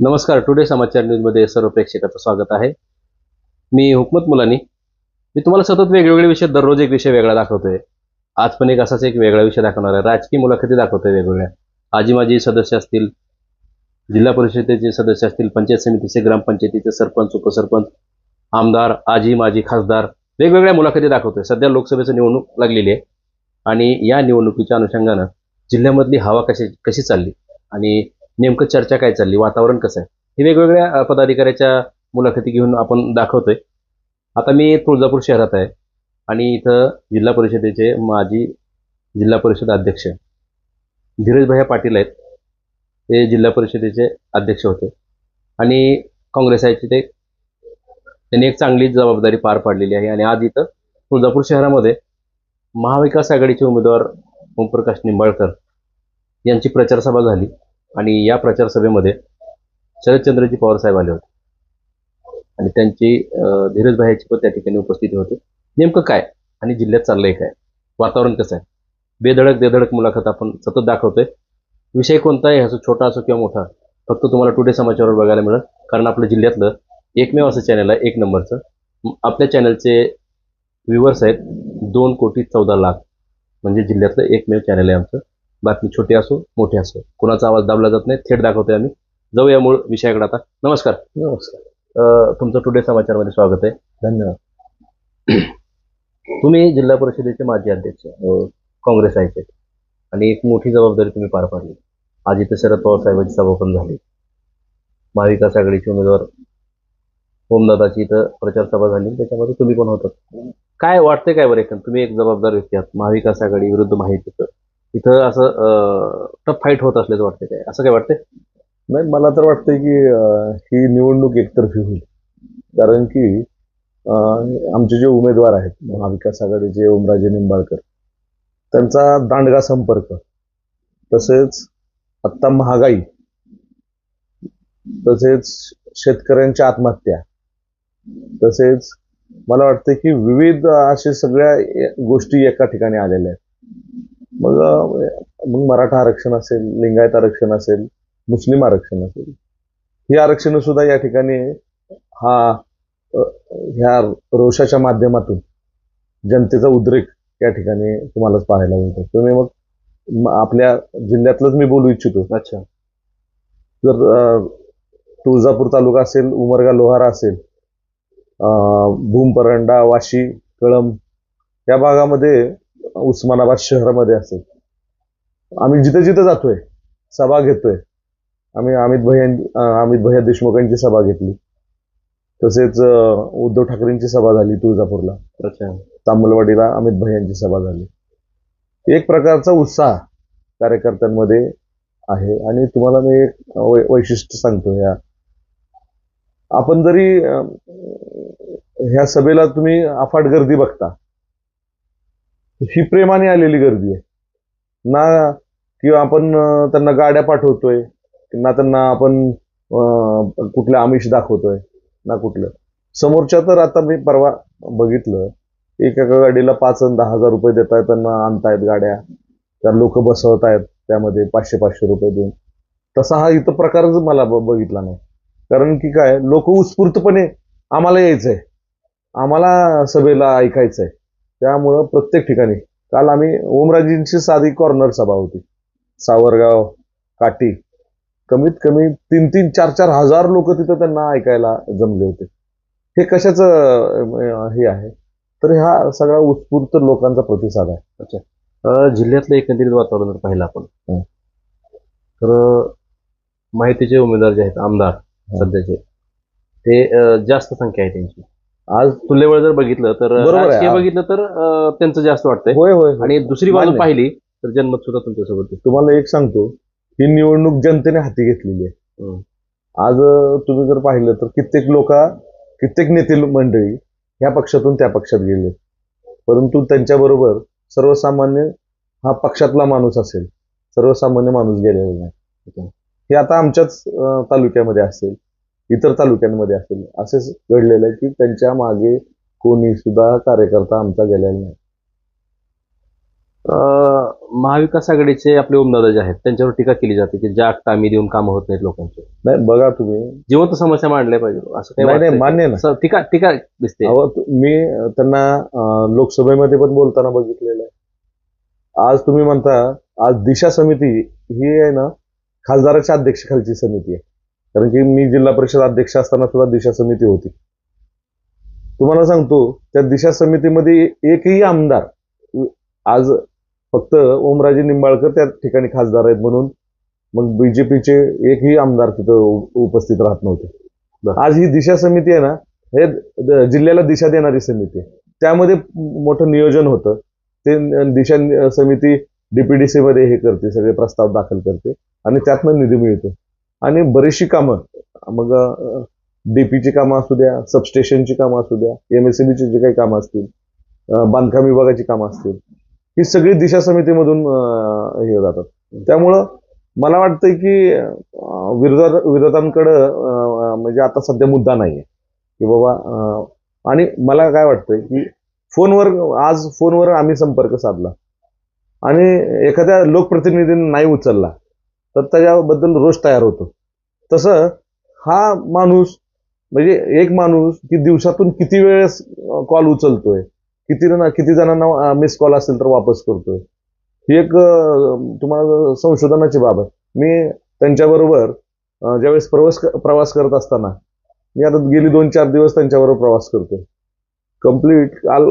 नमस्कार टुडे समाचार न्यूजमध्ये सर्व प्रेक्षकाचं स्वागत आहे. मी हुकमत मुलानी. मी तुम्हाला सतत वेगवेगळे विषय दररोज एक विषय वेगळा दाखवतोय. आज पण एक असाच एक वेगळा विषय दाखवणार आहे. राजकीय मुलाखती दाखवतोय वेगवेगळ्या. आजी माजी सदस्य असतील जिल्हा परिषदेचे सदस्य असतील पंचायत समितीचे ग्रामपंचायतीचे सरपंच उपसरपंच आमदार आजी माजी खासदार वेगवेगळ्या मुलाखती दाखवतोय. सध्या लोकसभेचं निवडणूक लागलेली आहे. आणि या निवडणुकीच्या अनुषंगानं जिल्ह्यामधली हवा कशी कशी चालली? आणि नेमकं चर्चा काय चालली? वातावरण कसं आहे? हे वेगवेगळ्या पदाधिकाऱ्याच्या मुलाखती घेऊन आपण दाखवतोय. आता मी तुळजापूर शहरात आहे आणि इथं जिल्हा परिषदेचे माजी जिल्हा परिषद अध्यक्ष धीरज भैया पाटील आहेत. ते जिल्हा परिषदेचे अध्यक्ष होते. आणि काँग्रेस आहे ते त्यांनी एक चांगली जबाबदारी पार पाडलेली आहे. आणि आज इथं तुळजापूर शहरामध्ये महाविकास आघाडीचे उमेदवार ओमप्रकाश निंबाळकर यांची प्रचार सभा झाली. आणि या प्रचार सभेमध्ये शरदचंद्रजी पवार साहेब आले होते. आणि त्यांची अं, धीरज भाईची पण त्या ठिकाणी उपस्थिती होती. नेमकं काय? आणि जिल्ह्यात चाललंय काय? वातावरण कसं आहे? बेधडक बेधडक मुलाखत आपण सतत दाखवतोय. विषय कोणता आहे असं छोटा असो किंवा मोठा फक्त तुम्हाला टुडे समाचारवर बघायला मिळेल. कारण आपलं जिल्ह्यातलं एकमेव असं चॅनल आहे एक नंबरचं. आपल्या चॅनलचे व्ह्युअर्स आहेत दोन कोटी चौदा लाख. म्हणजे जिल्ह्यातलं एकमेव चॅनल आहे आमचं. बातमी छोटी असो मोठी असो. कोणाचा आवाज दाबला जात नाही थेट दाखवतोय आम्ही. जाऊया मूळ विषयाकडे आता. नमस्कार. नमस्कार. तुमचं टुडे समाचारमध्ये स्वागत आहे. धन्यवाद. तुम्ही जिल्हा परिषदेचे माजी अध्यक्ष काँग्रेस आहे आणि एक मोठी जबाबदारी तुम्ही पार पाडली. आज इथे शरद पवार साहेबांची सभा पण झाली. महाविकास आघाडीचे उमेदवार ओमदादाची इथं प्रचार सभा झाली. त्याच्यामध्ये तुम्ही पण होतात. काय वाटतंय काय बरं तुम्ही एक जबाबदार व्यक्ती आहात. महाविकास आघाडी विरुद्ध माहितीचं इथं असं टफ फाईट होत असल्याचं वाटतंय काय? असं काय वाटतंय? नाही मला तर वाटतंय की ही निवडणूक एकतर्फी होईल. कारण की आमचे जे उमेदवार आहेत महाविकास आघाडीचे ओमराजे निंबाळकर त्यांचा दांडगा संपर्क तसेच आत्ता महागाई तसेच शेतकऱ्यांच्या आत्महत्या तसेच मला वाटतं की विविध असे सगळ्या गोष्टी एका ठिकाणी आलेल्या आहेत. मग मग मराठा आरक्षण असेल लिंगायत आरक्षण असेल मुस्लिम आरक्षण असेल. ही आरक्षण सुद्धा या ठिकाणी हा ह्या रोषाच्या माध्यमातून जनतेचा उद्रेक या ठिकाणी तुम्हालाच पाहायला मिळतो. तुम्ही मग आपल्या जिल्ह्यातलंच मी बोलू इच्छितो. अच्छा. जर तुळजापूर तालुका असेल उमरगा लोहारा असेल भूमपरंडा वाशी कळंब या भागामध्ये उस्मानाबाद शहरामध्ये असेल. आम्ही जिथे जिथे जातोय सभा घेतोय. आम्ही अमित भैया अमित भैया देशमुखांची सभा घेतली. तसेच उद्धव ठाकरेंची सभा झाली तुळजापूरला. तांबलवाडीला अमित भैयांची सभा झाली. एक प्रकारचा उत्साह कार्यकर्त्यांमध्ये आहे. आणि तुम्हाला मी एक वैशिष्ट्य सांगतो या आपण जरी ह्या सभेला तुम्ही अफाट गर्दी बघता ही प्रेमाने आलेली गर्दी आहे. ना किंवा आपण त्यांना गाड्या पाठवतोय ना त्यांना आपण कुठलं कुठल्या आमिष दाखवतोय ना कुठलं. समोरच्या तर आता मी परवा बघितलं एका गाडीला पाच आणि दहा हजार रुपये देत आहेत त्यांना आणतायत गाड्या. त्या लोक बसवत आहेत त्यामध्ये पाचशे पाचशे रुपये देऊन. तसा हा इथं प्रकारच मला बघितला नाही. कारण की काय लोक उत्स्फूर्तपणे आम्हाला यायचंय. आम्हाला सभेला ऐकायचंय. त्यामुळं प्रत्येक ठिकाणी. काल आम्ही ओमराजींची साधी कॉर्नर सभा होती. सावरगाव काटी. कमीत कमी तीन तीन चार चार हजार लोक तिथं त्यांना ऐकायला जमले होते. हे कशाचं हे आहे? तर ह्या सगळ्या उत्स्फूर्त लोकांचा प्रतिसाद आहे. अं, जिल्ह्यातलं एकंदरीत वातावरण जर पाहिलं आपण हं. तर माहितीचे उमेदवार जे आहेत आमदार सध्याचे ते जास्त संख्या आहे त्यांची. आज तुल्यबळ जर बघितलं तर बरोबर आहे. राजकीय बघितलं तर अं, त्यांचं जास्त वाटतंय होय होय. आणि दुसरी बाजू मान्य. पाहिली तर जनमत सुद्धा तुमच्यासोबत आहे. तुम्हाला एक सांगतो ही निवडणूक जनतेने हाती घेतलेली आहे. आज अं, तुम्ही जर पाहिलं तर कित्येक लोक कित्येक नेते मंडळी ह्या पक्षातून त्या पक्षात गेले परंतु त्यांच्याबरोबर सर्वसामान्य हा पक्षातला माणूस असेल सर्वसामान्य माणूस गेलेला नाही हे आता आमच्याच अं, तालुक्यामध्ये असेल इतर तालुक्यांमध्ये असेल. असेच घडलेलं आहे की त्यांच्या मागे कोणी सुद्धा कार्यकर्ता आमचा गेलेला नाही. महाविकास आघाडीचे आपले ओमदादा जे आहेत त्यांच्यावर टीका केली जाते की ज्या टामी देऊन कामं होत नाहीत लोकांचे. नाही बघा तुम्ही. जिवंत समस्या मांडल्या पाहिजे. असं काही नाही? मान्य ना असं टीका टीका दिसते. मी त्यांना लोकसभेमध्ये पण बोलताना बघितलेलं आहे. आज तुम्ही म्हणता आज दिशा समिती ही आहे ना खासदाराच्या अध्यक्षाखालची समिती आहे. कारण की मी जिल्हा परिषद अध्यक्ष असताना सुद्धा दिशा समिती होती. तुम्हाला सांगतो त्या दिशा समितीमध्ये एकही आमदार आज फक्त ओमराजे निंबाळकर त्या ठिकाणी खासदार आहेत म्हणून मग बीजेपीचे एकही आमदार तिथं उपस्थित राहत नव्हते. आज ही दिशा समिती आहे ना हे जिल्ह्याला दिशा देणारी समिती आहे. त्यामध्ये मोठं नियोजन होतं. ते दिशा समिती डीपीडीसी मध्ये हे करते सगळे प्रस्ताव दाखल करते आणि त्यातनं निधी मिळतो. आणि बरीचशी कामं. मग डीपीची कामं असू द्या सबस्टेशनची कामं असू द्या एमएसएबीची जे काही कामं असतील बांधकाम विभागाची कामं असतील ही सगळी दिशा समितीमधून हे जातात. त्यामुळं मला वाटतंय की विरोधा विरोधांकडं म्हणजे आता सध्या मुद्दा नाहीये. की बाबा आणि मला काय वाटतंय की फोनवर आज फोनवर आम्ही संपर्क साधला. आणि एखाद्या लोकप्रतिनिधीने नाही उचलला. तर त्याच्याबद्दल रोष तयार होतो. तसं हा माणूस म्हणजे एक माणूस की दिवसातून किती वेळेस कॉल उचलतोय किती जण किती जणांना मिस कॉल असेल तर वापस करतोय. ही एक तुम्हाला संशोधनाची बाब आहे मी त्यांच्याबरोबर ज्यावेळेस प्रवास प्रवास करत असताना मी आता गेली दोन चार दिवस त्यांच्याबरोबर प्रवास करतोय. कंप्लीट काल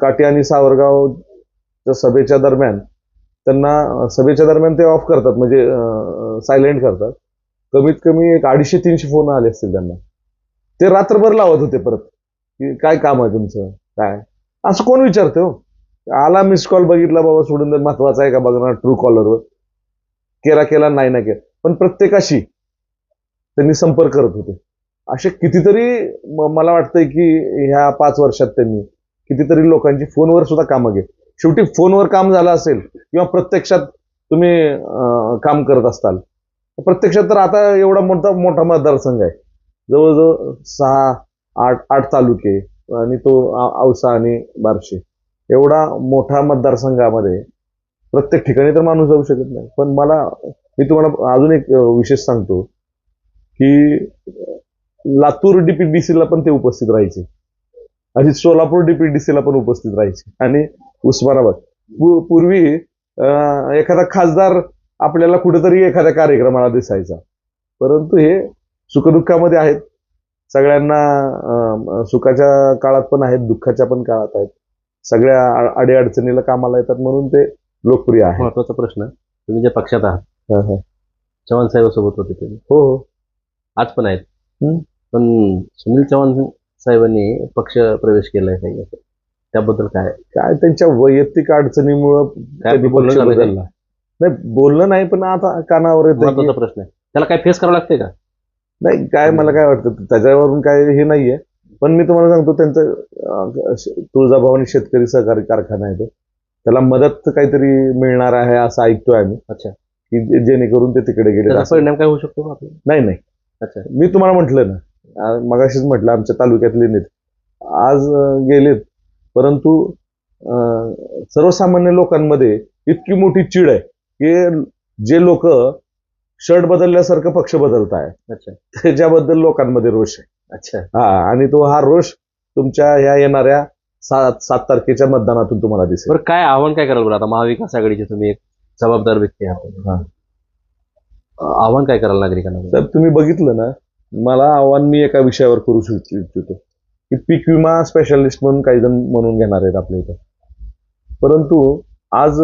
काटी आणि सावरगावच्या सभेच्या दरम्यान त्यांना सभेच्या दरम्यान ते ऑफ करतात म्हणजे सायलेंट करतात. कमीत कमी एक अडीचशे तीनशे फोन आले असतील त्यांना. ते रात्रभर लावत होते परत. की काय काम आहे तुमचं? काय? असं कोण विचारते हो? आला मिस कॉल बघितला बाबा सोडून दर महत्त्वाचा आहे का बघणार ट्रू कॉलरवर केला केला नाही ना केला. पण प्रत्येकाशी त्यांनी संपर्क करत होते. असे कितीतरी मला वाटतंय की ह्या पाच वर्षात त्यांनी कितीतरी लोकांची फोनवर सुद्धा कामं घेत. शेवटी फोनवर काम झालं असेल किंवा प्रत्यक्षात तुम्ही काम करत असताल. प्रत्यक्षात तर आता एवढा मोठा मोठा मतदारसंघ आहे. जवळजवळ सहा आठ आठ तालुके आणि तो औसा आणि बार्शी. एवढा मोठा मतदारसंघामध्ये प्रत्येक ठिकाणी तर माणूस जाऊ शकत नाही. पण मला मी तुम्हाला अजून एक विशेष सांगतो की अं, लातूर डीपीडीसीला पण ते उपस्थित राहायचे. आणि सोलापूर डीपीडीसीला पण उपस्थित राहायचे. आणि उस्मानाबाद पूर्वी एखादा खासदार आपल्याला कुठेतरी एखाद्या कार्यक्रमाला दिसायचा. परंतु हे सुखदुःखामध्ये आहेत. सगळ्यांना सुखाच्या काळात पण आहेत दुःखाच्या पण काळात आहेत. सगळ्या अडीअडचणीला कामाला येतात म्हणून ते लोकप्रिय आहे महत्त्वाचा प्रश्न. तुम्ही ज्या पक्षात आहात. चव्हाण साहेब सोबत होते तुम्ही. हो हो. आज पण आहेत. पण सुनील चव्हाण साहेबांनी पक्ष प्रवेश केलाय काही असं त्याबद्दल काय? काय त्यांच्या वैयक्तिक अडचणीमुळं काय त्यांनी बोलणं पक्ष झालं नाही? बदलला. नाही बोलणं नाही पण आता कानावर येतं महत्त्वाचा प्रश्न आहे. त्याला काय फेस करावं लागतंय का? नाही काय मला काय वाटतं त्याच्यावरून काय हे नाहीये. पण मी तुम्हाला सांगतो त्यांचं अं, श- तुळजाभवानी शेतकरी सहकारी कारखाना आहे तो. त्याला मदत काहीतरी मिळणार आहे असं ऐकतोय आम्ही. अच्छा. की जे- जेणेकरून ते तिकडे गेले त्याचा परिणाम काय होऊ शकतो का आपल्याला नाही नाही. अच्छा. मी तुम्हाला म्हटलं ना मगाशीच म्हटलं आमच्या तालुक्यातले नेते. आज अं, गेलेत. परंतु सर्वसामान्य लोकांमध्ये इतकी मोठी चिड आहे की जे लोक शर्ट बदलल्यासारखं पक्ष बदलत आहे अच्छा. त्याच्याबद्दल लोकांमध्ये रोष आहे. अच्छा. हा आणि तो हा रोष तुमच्या ह्या येणाऱ्या सात सात तारखेच्या मतदानातून तुम्हाला दिसेल. बरं काय आव्हान काय कराल बरं? आता महाविकास आघाडीचे तुम्ही एक जबाबदार व्यक्ती आहात. आव्हान काय कराल नागरिकांना? तर तुम्ही बघितलं ना मला आव्हान मी एका विषयावर करू इच्छितो. की पीक विमा स्पेशालिस्ट म्हणून काही जण म्हणून घेणार आहेत आपल्या इथं. परंतु आज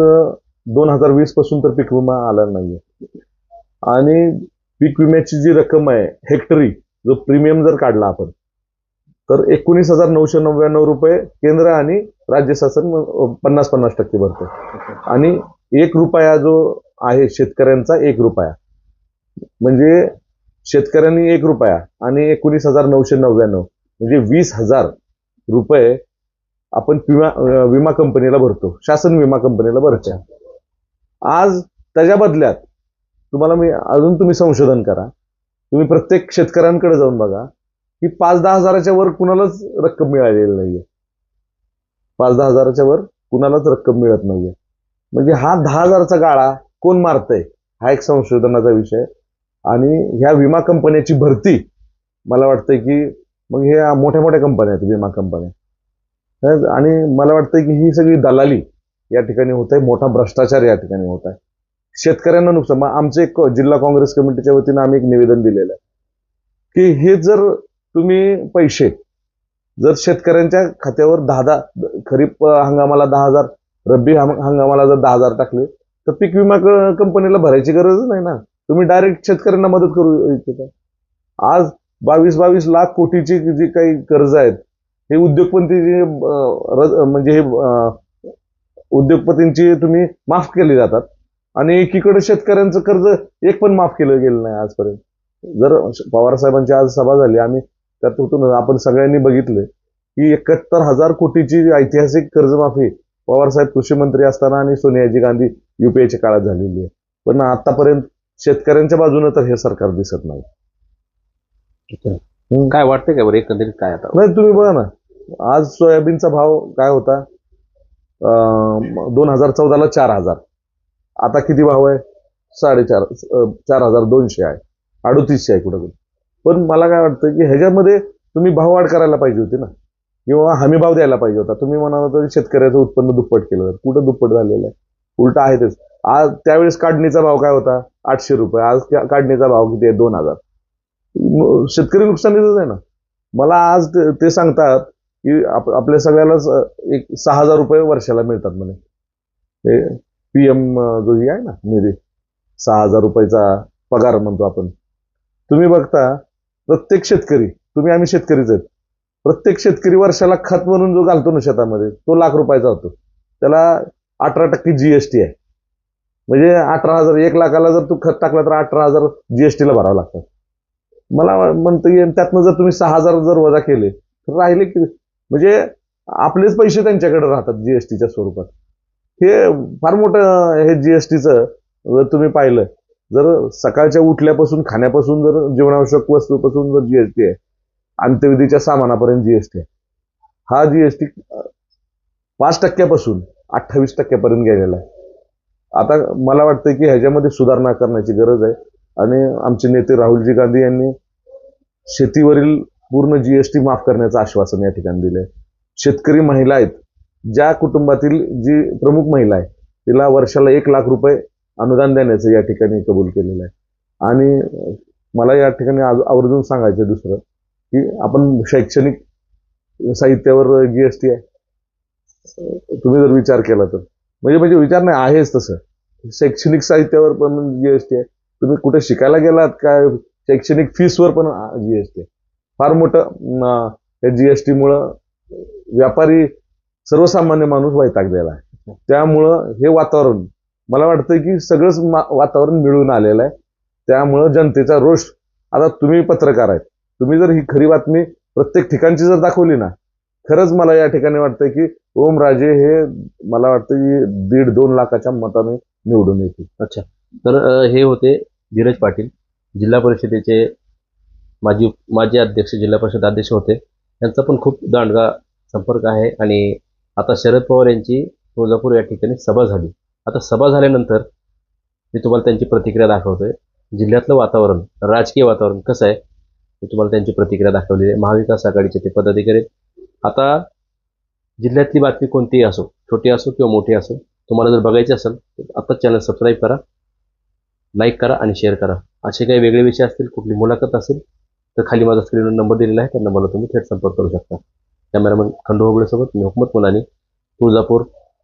दोन हजार वीसपासून तर पीक विमा आला नाहीये. आणि पीक विम्याची जी रक्कम आहे हेक्टरी जो प्रीमियम जर काढला आपण तर एकोणीस हजार नऊशे नव्याण्णव रुपये केंद्र आणि राज्य शासन पन्नास पन्नास टक्के भरतो आणि एक रुपया जो आहे शेतकऱ्यांचा एक रुपया. म्हणजे शेतकऱ्यांनी एक रुपया आणि एकोणीस हजार नऊशे नव्याण्णव. म्हणजे वीस हजार रुपये आपण विमा विमा कंपनीला भरतो. शासन विमा कंपनीला भरतो आज त्याच्या बदल्यात तुम्हाला मी अजून तुम्ही संशोधन करा. तुम्ही प्रत्येक शेतकऱ्यांकडे जाऊन बघा की पाच दहा हजाराच्या वर कुणालाच रक्कम मिळालेली नाहीये. पाच दहा हजाराच्या वर कुणालाच रक्कम मिळत नाहीये. म्हणजे हा दहा हजारचा गाळा कोण मारतय? हा एक संशोधनाचा विषय. आणि ह्या विमा कंपन्याची भरती मला वाटतंय की मग हे मोठ्या मोठ्या कंपन्या आहेत विमा कंपन्या तर आणि मला वाटतंय की ही सगळी दलाली या ठिकाणी होत आहे मोठा भ्रष्टाचार या ठिकाणी होत आहे. शेतकऱ्यांना नुकसान. मग आमचे एक जिल्हा काँग्रेस कमिटीच्या वतीनं आम्ही एक निवेदन दिलेलं आहे. की हे जर तुम्ही पैसे जर शेतकऱ्यांच्या खात्यावर दहा दहा खरीप हंगामाला दहा हजार रब्बी हंगामाला जर दहा हजार टाकले तर पीक विमा कंपनीला भरायची गरज नाही ना. तुम्ही डायरेक्ट शेतकऱ्यांना मदत करू इच्छिता. आज बावीस बावीस लाख कोटीची जी काही कर्ज आहेत हे उद्योगपती म्हणजे हे उद्योगपतींची तुम्ही माफ केली जातात. आणि एकीकडे शेतकऱ्यांचं कर्ज एक पण माफ केलं गेलं नाही आजपर्यंत. जर पवार साहेबांची आज सभा झाली आम्ही त्यातून आपण सगळ्यांनी बघितलं की एकाहत्तर हजार कोटीची ऐतिहासिक कर्जमाफी पवारसाहेब कृषी मंत्री असताना आणि सोनियाजी गांधी युपीएच्या काळात झालेली आहे. पण आतापर्यंत शेतकऱ्यांच्या बाजूने तर हे सरकार दिसत नाही. काय वाटतंय का बरं एकंदरीत काय आता? नाही तुम्ही बघा ना. आज सोयाबीनचा भाव काय होता? दोन हजार चौदाला चार हजार. आता किती भाव आहे? साडेचार अं, चार हजार दोनशे आहे. अडोतीसशे आहे कुठं कुठं पण मला काय वाटतं की ह्याच्यामध्ये तुम्ही भाववाढ करायला पाहिजे होती ना. किंवा हमी भाव द्यायला पाहिजे होता. तुम्ही म्हणाला तर शेतकऱ्याचं उत्पन्न दुप्पट केलं कुठं दुप्पट झालेलं आहे? उलट आहे तेच. आज त्यावेळेस काढणीचा भाव काय होता? आठशे रुपये. आज त्या काढणीचा भाव किती आहे? दोन हजार. शेतकरी नुकसानीतच आहे ना. मला आज ते ते सांगतात की आप- आपल्या सगळ्यालाच एक सहा हजार रुपये वर्षाला मिळतात म्हणे. हे पी एम जो ही आहे ना निधी सहा हजार रुपयाचा पगार म्हणतो आपण. तुम्ही बघता प्रत्येक शेतकरी तुम्ही आम्ही शेतकरीच आहेत. प्रत्येक शेतकरी वर्षाला खत म्हणून जो घालतो ना शेतामध्ये तो लाख रुपयाचा होतो. त्याला अठरा टक्के जीएसटी आहे. म्हणजे अठरा हजार एक लाखाला जर तू खत टाकला तर अठरा हजार जीएसटीला भरावं लागतं. मला म्हणता येईल त्यातनं जर तुम्ही सहा हजार जर वजा केले तर राहिले की म्हणजे आपलेच पैसे त्यांच्याकडे राहतात जीएसटीच्या स्वरूपात. हे फार मोठं हे जीएसटीचं जर तुम्ही पाहिलं जर सकाळच्या उठल्यापासून खाण्यापासून जर जीवनावश्यक वस्तूपासून जर जीएसटी आहे अंत्यविधीच्या सामानापर्यंत जीएसटी आहे. हा जीएसटी पाच टक्क्यापासून अठ्ठावीस टक्क्यापर्यंत गेलेला आहे. आता मला वाटतं की ह्याच्यामध्ये सुधारणा करण्याची गरज आहे. आणि आमचे नेते राहुलजी गांधी यांनी शेतीवरील पूर्ण जीएसटी माफ करण्याचं आश्वासन या ठिकाणी दिलंय. शेतकरी महिला आहेत. ज्या कुटुंबातील जी प्रमुख महिला आहे तिला वर्षाला एक लाख रुपये अनुदान देण्याचं या ठिकाणी कबूल केलेलं आहे. आणि मला या ठिकाणी आज- आवर्जून सांगायचं दुसरं की आपण शैक्षणिक साहित्यावर जी एस टी आहे. तुम्ही जर विचार केला तर. म्हणजे म्हणजे विचार नाही आहेच तसं. शैक्षणिक साहित्यावर पण टी आहे. तुम्ही कुठे शिकायला गेलात काय शैक्षणिक फीसवर पण जीएसटी फार मोठं या जीएसटी मुळे व्यापारी सर्वसामान्य माणूस वैतागलेला आहे. त्यामुळं हे वातावरण मला वाटतं की सगळंच वातावरण मिळून आलेलं आहे. त्यामुळं जनतेचा रोष आता तुम्ही पत्रकार आहेत. तुम्ही जर ही खरी बातमी प्रत्येक ठिकाणची जर दाखवली ना खरंच मला या ठिकाणी वाटतं की ओमराजे हे मला वाटतं की दीड दोन लाखाच्या मताने निवडून येतील. तर हे होते धीरज पाटील. जिल्हा परिषदेचे माजी माजी अध्यक्ष जिल्हा परिषद अध्यक्ष होते. यांचा पण खूप दांडगा संपर्क आहे आणि आता शरद पवार यांची तुळजापूर या ठिकाणी सभा झाली. आता सभा झाल्यानंतर मी तुम्हाला त्यांची प्रतिक्रिया दाखवतोय. जिल्ह्यातलं वातावरण राजकीय वातावरण कसं आहे मी तुम्हाला त्यांची प्रतिक्रिया दाखवलेली आहे. महाविकास आघाडीचे ते पदाधिकारी आता जिल्ह्यातली बातमी कोणतीही असो छोटी असो किंवा मोठी असो तुम्हाला जर बघायची असेल तर आत्ताच चॅनल सबस्क्राईब करा. लाईक करा आणि शेअर करा. असे काही वेगळे विषय असतील कुठली मुलाखत असेल तर खाली माझा स्क्रीनवर नंबर दिलेला आहे त्या नंबरला तुम्ही थेट संपर्क करू शकता. कॅमेरामन खंडू होबळेसोबत मी हुकमत मुलानी तुळजापूर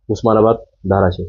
उस्मानाबाद धाराशिव.